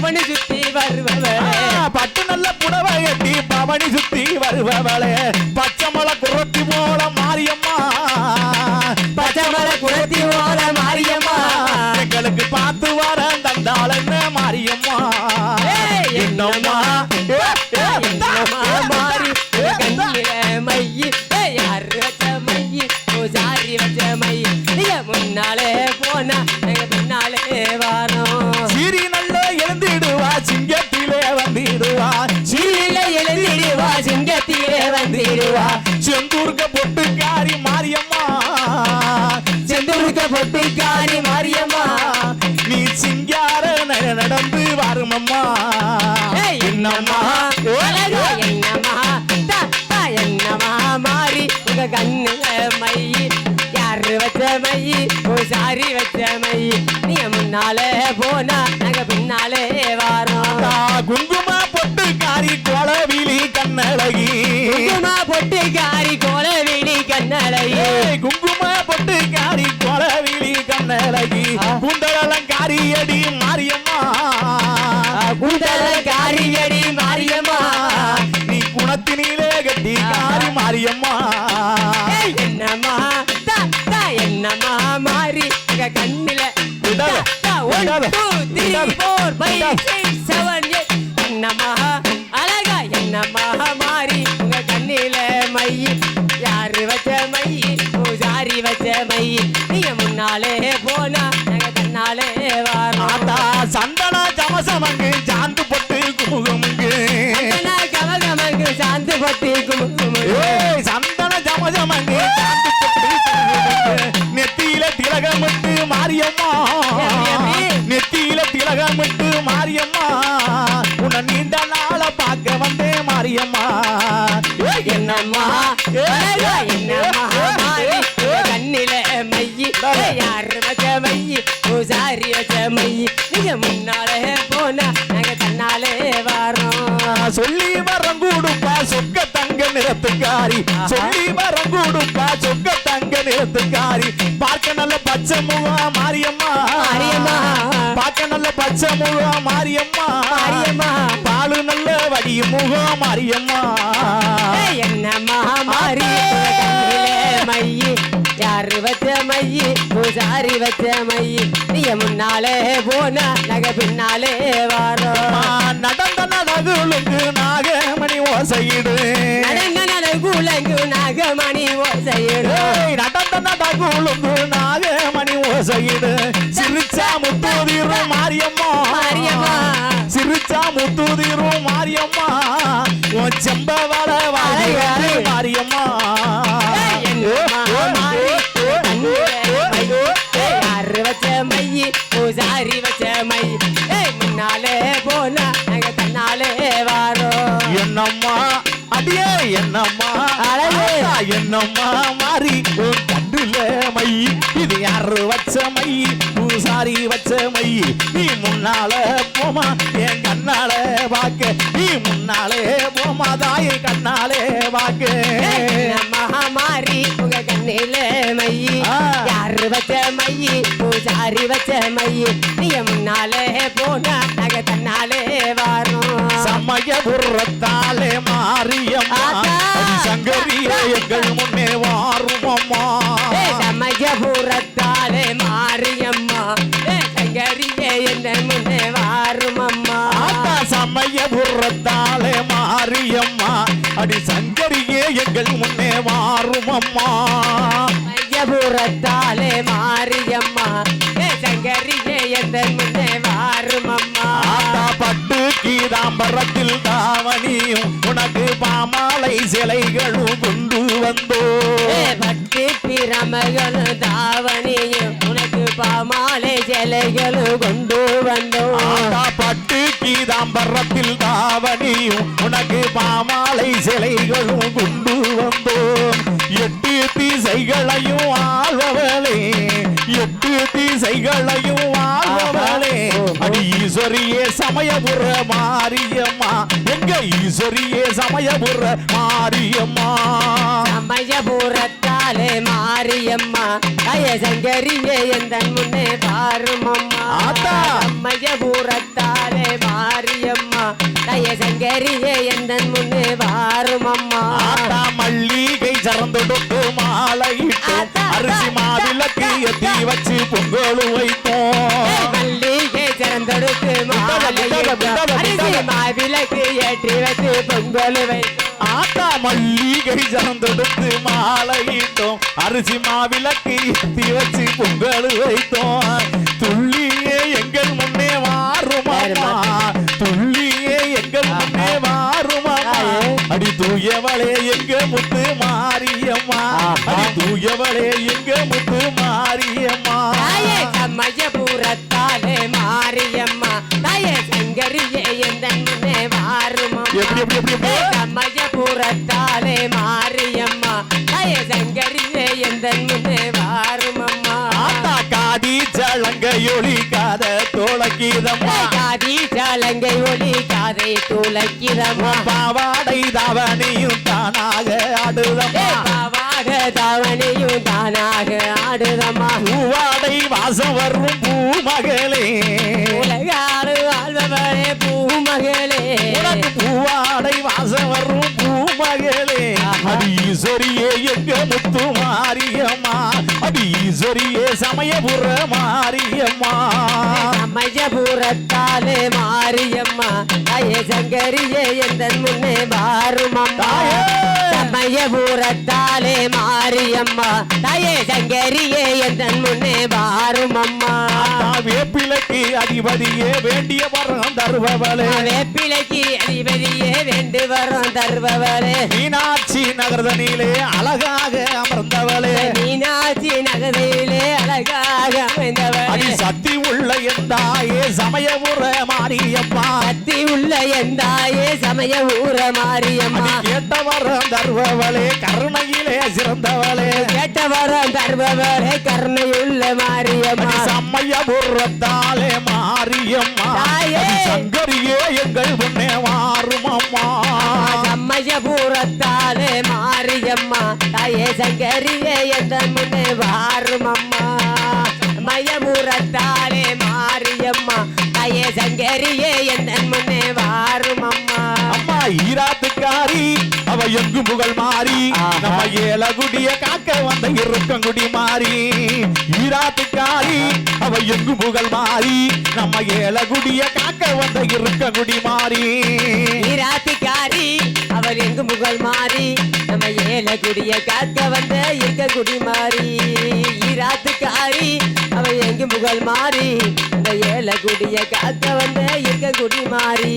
பவனி சுத்தி வருபவளே. பட்டு நல்ல புடவை கட்டி பவனி சுத்தி வருபவளே. வந்திடுவா சில்லில எழுந்திடுவா சிங்கத்திலே வந்திடுவா செந்தூர்க்க பொட்டுக்காரி மாரியம்மா. செந்தூருக்க பொட்டிக்காரி மாரியம்மா. நீ சிங்கார நட- நடந்து வருமம்மா. என்னம்மா? என்னம்மா? தா, தா, என்னம்மா? மாறி உங்க கண்ணுல மையி யாரு வச்ச மையி பூசாரி வச்ச மையி நீங்க முன்னாலே போனா நாங்க பின்னாலே வாரோம். குங்கும பொட்டுக்காரி கோலவிழி கண்ணழகி. குங்கும பொட்டிக்காரி கோலவிழி ஏய், குங்கும பொட்டுக்காரி கோலவிழி கண்ணழகி. ஆ. குண்டலங்காரி அடி மாரியம்மா. குண்டல காரியடி மாரியம்மா. நீ குணத்தினிலே கட்டி காரி மாரியம்மா. என்னம்மா என்னம்மா மாறி கண்ணுல விடாத, தா, one, விடாத, two, three, முன்னாலே போனா நாங்க தன்னாலே வாரோம். ஆத்தா சந்தன ஜமசமங்கு சாந்து பொட்டு குமுகமுங்கு. கமகமங்கு சாந்து பத்தி குமுகுமு ஏய் சந்தன ஜமசமங்கு சாந்து பொட்டு குமுகமுங்கு. நெத்தியில திலகமிட்டு மாரியம்மா. நெத்தியில திலகமிட்டு மாரியம்மா. உன்னை நீண்ட நாள பார்க்க வந்தேன் மாரியம்மா. என்னம்மா மையி நீங்க முன்னாலே போனா நாங்க தன்னாலே வாரோம் சொல்லி வரம் கூடுப்பா சொக்க தங்க நிறத்துக்காரி. சொல்லி வரம் கூடுப்பா சொக்க தங்க நிறத்துக்காரி. பார்க்க நல்ல பச்சை முகம் மாரியம்மா. மாரியம்மா. பார்க்க நல்ல பச்சை மாரியம்மா. மாரியம்மா. பாலு நல்ல வடி முகம் மாரியம்மா. என்னம்மா மையி யாரு வச்ச மையி பூசாரி வச்ச மையி நீங்க முன்னாலே போனா நாங்க பின்னாலே வாரோம் நடந்த நகலுக்கு நாகமணி ஓசையிடு. நடங்க நடகுலங்கு நாகமணி ஓசையிடும் ஏய், நடந்த நகலுக்கு நாகமணி ஓசையிடு. சிரிச்சா முத்தூதிரும் மாரியம்மா. மாரியம்மா. சிரிச்சா முத்தூதிரும் மாரியம்மா. உன் செம்பவள வாழை மாரியம்மா. ஏய், யாரு வச்ச மையி பூசாரி வச்ச மையி முன்னாலே போனா நாங்க தன்னாலே வாரோம் என்னம்மா? அடியே என்னம்மா? என்னம்மா? மாறி கண்டுல மை இது யாரு வச்ச மை பூசாரி வச்ச மை நீ முன்னால போமா என் கண்ணால பாக்க நீ முன்னாலே போமா தாயை கண்ணாலே என்னம்மா மாறி உங்க கண்ணில வச்ச மையி பூசாரி வச்ச மையி. நீங்க முன்னாலே போனா நாங்க தன்னாலே வாரோம். சமயபுரத்தாலே. அடி சங்கரியே எங்கள் முன்னே வாரும் அம்மா ஏ சமயபுரத்தாலே மாரியம்மா ஏ சங்கரியே என்ன முன்னே வாரும் அம்மா ஆத்தா சமயபுரத்தாலே மாரியம்மா அடி சங்கரியே எங்கள் முன்னே வாரும் அம்மா சமயபுரத்தாலே மாரியம்மா சங்கரியே என்ன முன்னே வாரும் அம்மா ஆத்தா பட்டு கீதாம்பரத்தில் தாவணியும் உனக்கு பாமாலை சிலைகளும் கொண்டு வந்தோ. பட்டு பிரமகளும் தாவணியும் உனக்கு பாமாலை சிலைகளும் கொண்டு ஆத்தா பட்டு கீதாம்பரத்தில் தாவணியும் உனக்கு பாமாலை சிலைகளும் கொண்டு வந்தோம் எட்டு திசைகளையும் ஆழ்பவளே எட்டு திசைகளையும் ஆழ்பவளே அடி ஈஸ்வரியே சமயபுர மாரியம்மா. எங்க ஈஸ்வரியே சமயபுர மாரியம்மா? சமயபுரத்தாலே மாரியம்மா. கய சங்கரியே எந்த முன்னே பாரும் அம்மா ஆத்தா. சமயபுரத்தாலே சங்கரியே எந்த முன்னே ஆத்தா மல்லிகை சரந்தொடுத்து மாலையிட்டோம் அரிசி மாவிளக்கு எத்தி வச்சு பொங்கல் வைத்தோம் மல்லிகை விட்டாத, விட்டாத, விட்டாத. மாவிளக்கு ஏற்றி வச்சு பொங்கல் வைத்தோம் ஆத்தா மல்லிகை சரந்தொடுத்து மாலையிட்டோம். அரிசி மாவிளக்கு எத்தி வச்சு பொங்கல் வைத்தோம். துள்ளியே எங்கள் முன்னே வாருமாமா தூயவளே எங்க முத்து மாரியம்மா? தூயவளே எங்க முத்து மாரியம்மா? தாயே சமயபுரத்தாலே மாரியம்மா. தாயே சங்கரியே எந்த எப்படி சமயபுரத்தாலே மாரியம்மா. தாயே சங்கரியே எந்த வாருமம்மா. ஆத்தா காதி சலங்கையொலி காத தோளக்கீதம்மா காதி சாலங்கை ஒளி காதை துளைக்கிறம்மா பாவாடை தாவணியும் தானாக ஆடுதம்மா. பாவாட தாவணியும் தானாக ஆடுதம்மா. பூவாடை வாசம் வரும் பூமகளே உலகாடு வாழ்பவளே பூமகளே உனக்கு பூவாடை வாசம் வரும் பூமகளே அடி ஈஸ்வரியே எங்க முத்து அடி ஈஸ்வரியே சமயபுர மாரியம்மா. சமயபுரத்தாலே மாரியம்மா. தாயே சங்கரியே எந்த முன்னே மாறுமம்மா தாயே! சமயபுரத்தாலே மாரியம்மா. தாயே சங்கரியே எந்த முன்னே மாறுமம்மா ஆத்தா வேப்பிலைக்கு அதிபதியே வேண்டிய வரம் தருபவளே. வேப்பிலைக்கு அதிபதியே வேண்டு வரும் தருபவளே. மீனாட்சி நகர்தனிலே அழகாக நகரிலே அழகாக அமைந்தவளே சக்தி உள்ள எந்தாயே சமயபுர மாரியம்மா சக்தி உள்ள எந்தாயே சமய ஊர மாரியம்மா அடி கேட்ட வரம் தருபவளே கருணையிலே சிறந்தவளே. கேட்டவரம் தருபவரே கருணையுள்ள மாரியம்மா அடி சமயபுரத்தாலே மாரியம்மா சங்கரியே எங்கள் முன்னே மாறுமம்மா. சம்மயபுரத்தாலே மாரியம்மா தாயே சங்கரியே எந்த முன்னே வாருமம்மா ஈராத்துக்காரி அவ எங்கு புகழ் மாறி. நம்ம ஏலகுடிய காக்க வந்த இருக்கங்குடி மாறி. ஈராத்துக்காரி அவ எங்கு புகழ் மாறி. நம்ம ஏலகுடிய காக்க வந்த இருக்கங்குடி மாறி. ஈராத்திக்காரி அவள் எங்கு புகழ் மாறி. நம்ம ஏலகுடிய காக்க வந்த இருக்க குடி மாறி. ஈராத்துக்காரி அவள் எங்கு புகழ் மாறி. அந்த ஏலகுடிய காக்க வந்த இருக்க குடி மாறி?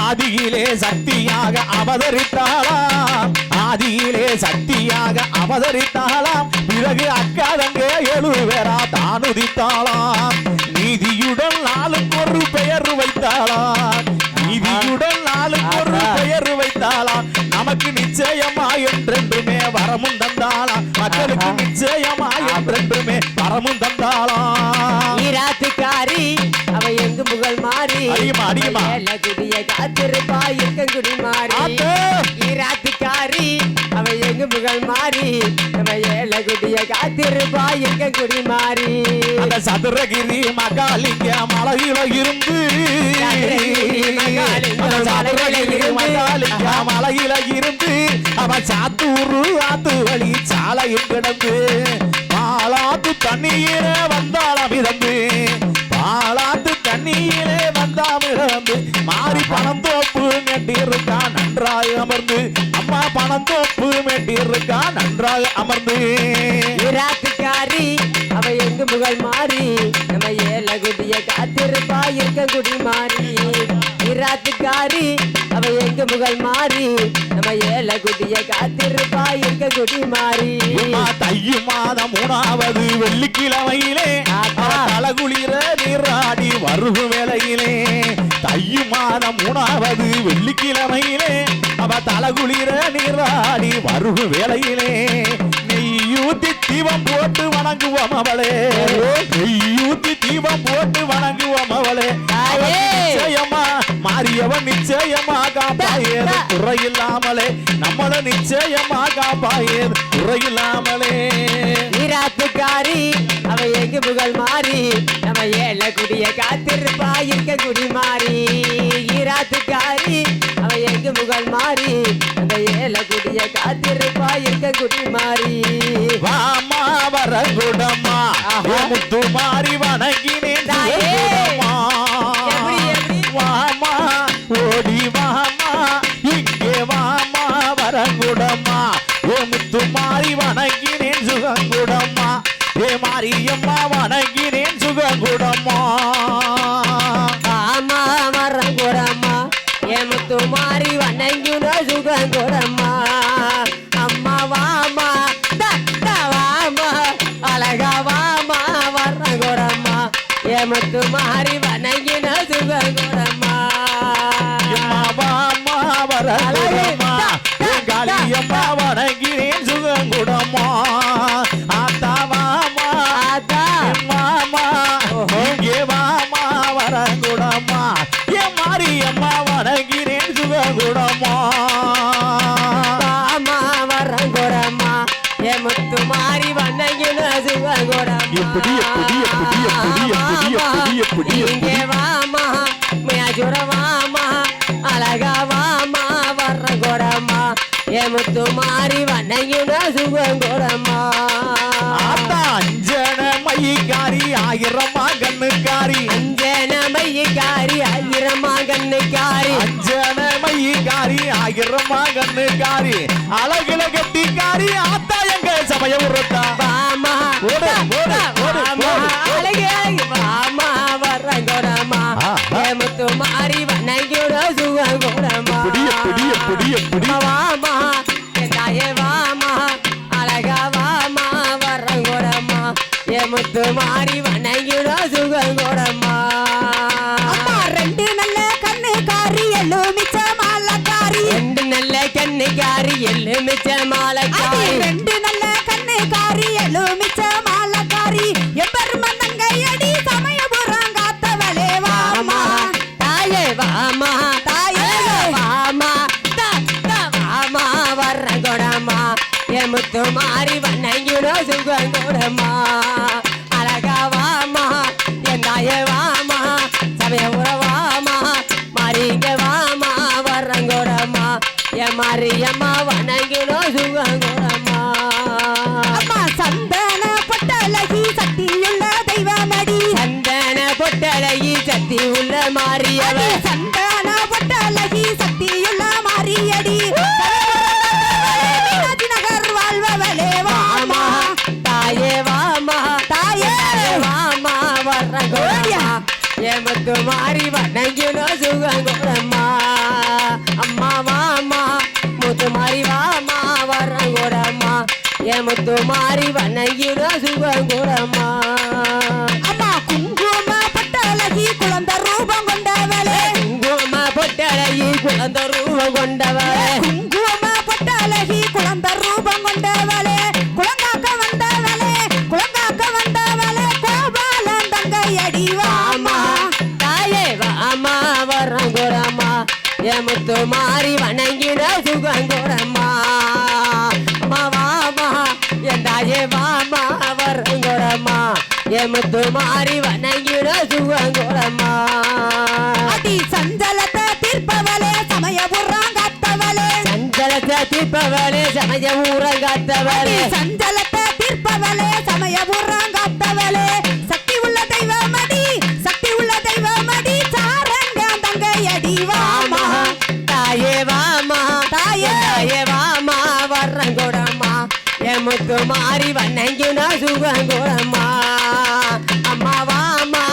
ஆதியிலே சக்தியாக அவதரித்தாளாம் ஆதியிலே சக்தியாக அவதரித்தாளாம் பிறகு அக்கா தங்க எழுவேரா தானுதித்தாளாம் நீதியுடன் நாளுக்கு ஒரு பெயர் வைத்தாளாம் நீதியுடன் நாளுக்கு ஒரு பெயர் வைத்தாளாம் நமக்கு நிச்சயமா என்றென்றுமே வரமும் தந்தாளாம் மக்களுக்கு நிச்சயமா என்றென்றுமே வரமும் தந்தாளாம் அடியுமா, அடியுமா. ஏலகுடிய காத்திருப்பா இருக்க குடி மாறி ஆத்தே! ஈராத்துக்காரி அவ எங்கு புகழ் மாறி நம்ம ஏலகுடிய காத்திருப்பா இருக்க குடி மாறி அந்த சதுரகிரி மகாலிங்க மலையில இருந்து மலையில இருந்து. அவன் சாத்தூரு ஆத்து வழி சாலையில் கிடந்து பாலாத்து தண்ணீரே வந்தாளம் மிதந்து அமர்ந்து அம்மா பணம் தோப்பு மெட்டிருக்கா நன்றாக அமர்ந்து. ஈராத்துக்காரி அவ எங்கு புகழ் மாறி? நம்ம ஏலகுடிய காத்திருப்பா இருக்க குடி மாறி. ஈராத்துக்காரி அவ எங்கு புகழ் மாறி? நம்ம ஏலகுடிய காத்திருப்பா இருக்க குடி மாறி. தையு மாதம் மூணாவது வெள்ளிக்கிழமையிலே தலகுளிர நீராடி வருகு வேளையிலே. தையு மாதம் மூணாவது வெள்ளிக்கிழமையிலே. அவ தலகுளிர நீராடி வருகு வேளையிலே. நெய்யூத்தி தீபம் போட்டு வணங்குவோம் அவளே. நெய்யூத்தி தீபம் போட்டு வணங்குவோம் அவளே! நிச்சயமா மாறியவன் நிச்சயமா காப்பாயேது. குறையில்லாமலே நம்மள நிச்சயமா காப்பாயேது. குறையில்லாமலே. ஈராத்துக்காரி அவ எங்கு புகழ் மாறி? நம்ம ஏலகுடிய காத்திருப்பா இருக்க குடி மாறி ஈராத்துக்காரி அவ அவள் மாறி? அந்த ஏல குடிய காத்திருப்பா இருக்க குடி மாறி வாமா வரகுடம்மா ஆஹா. முத்து மாறி வணங்கினேன் வணங்கின சுகங்குரம்மா அம்மா வாமா தத்த வாமா அழகா வாமா மரங்குரம்மா ஏமுத்து மாறி வணங்கின சுகங்குரம்மா எம்மா வாமா. ஏ காளியம்மா வணங்கினேன் எப்படி, எப்படி, எப்படி, எப்படி, எப்படி, எப்படி, எப்படி, இங்கே வாமா மேஜுர வாமா அழகா வாமா வர்ற கோரம்மா எமுத்து மாறி வணங்கின சுகங்கோரம்மா ஆத்தா அஞ்சன மையக்காரி ஆயிரமா கண்ணுக்காரி அஞ்சன மையக்காரி ஆயிரமா கண்ணுக்காரி அஞ்சன மையக்காரி ஆயிரமா கண்ணுக்காரி அழகுல கட்டிக்காரி ஆத்தா எங்க சமயம் உருத்தா எப்படி, எப்படி? வாமா என் தாயே வாமா அழகா வாமா வரங்கோரம்மா என் முத்து மாறி வணங்கிட சுகங்கோரம்மா அம்மா ரெண்டு நல்ல கண்ணுக்காரி எலுமிச்ச மாலக்காரி ரெண்டு நல்ல கண்ணுக்காரி எள்ளு மிச்ச அது மாலைக்காரி உள்ள அது மாறியவர் சந்தன பொட்டழகி சக்தியுள்ள மாரியடி மீனாட்சி நகர் வாழ்பவளே வாமா. வாமா தாயே வாமா. தாயே. வாமா வர்றங்கோரம்மா ஏமத்து மாறி வணங்கினோ சுகங்கோரம்மா அம்மா வாமா முத்து மாறி வாமா வர்றங்கோரம்மா ஏமத்து மாறி வணங்கினோ சுகங்கோரம்மா குழந்த ரூபம் கொண்டவளே. குங்கும பட்டழகி குழந்த ரூபம் கொண்டவளே. குழந்தாக்க வந்தவளே குழந்தாக்க வந்தவளே. கோபாலன் தங்கையடி வாமா வாமா தாயே வாமா வரங்கோரம்மா எமுத்து மாறி வணங்கின சுகங்கோரம்மா அம்மா வாமா என் தாயே வாமா வரங்கோரம்மா எமுத்து மாறி வணங்கின சமய ஊரங்காத்தவளே சஞ்சலத்தை தீர்ப்பவளே சமயபுரம் காத்தவளே சக்தி உள்ள தெய்வமடி சக்தி உள்ள தெய்வமடி சாரங்க தங்கையடி வாமா. தாயே வாமா. தாயே. தாயே வாமா வர்றங்கோடம்மா. எமுத்து மாறி வண்ணங்கின சுகங்கோடம்மா. அம்மா வாமா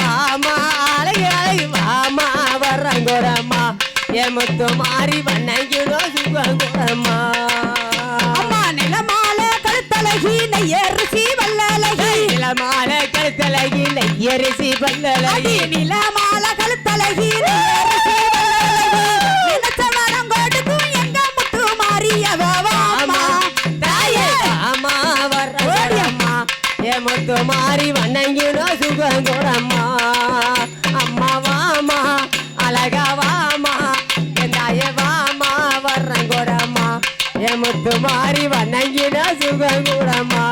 வாமா. அழகு அழகு வாமா வர்றங்கோடம்மா. எமுத்து மாறி வண்ணங்கின சுகங்கோடம்மா அம்மா நிலமால கழுத்தழகி நெய்யரிசி வல்லழகி இளமால கழுத்தழகி நெய்யரிசி பல்லழகி நிலமால கழுத்தழகி நெய்யரிசி முத்து மாறி வணங்கின சுகங்குடமா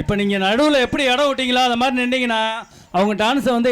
இப்போ நீங்கள் நடுவில் எப்படி இடம் விட்டீங்களோ அந்த மாதிரி நின்றீங்கன்னா அவங்க டான்ஸை வந்து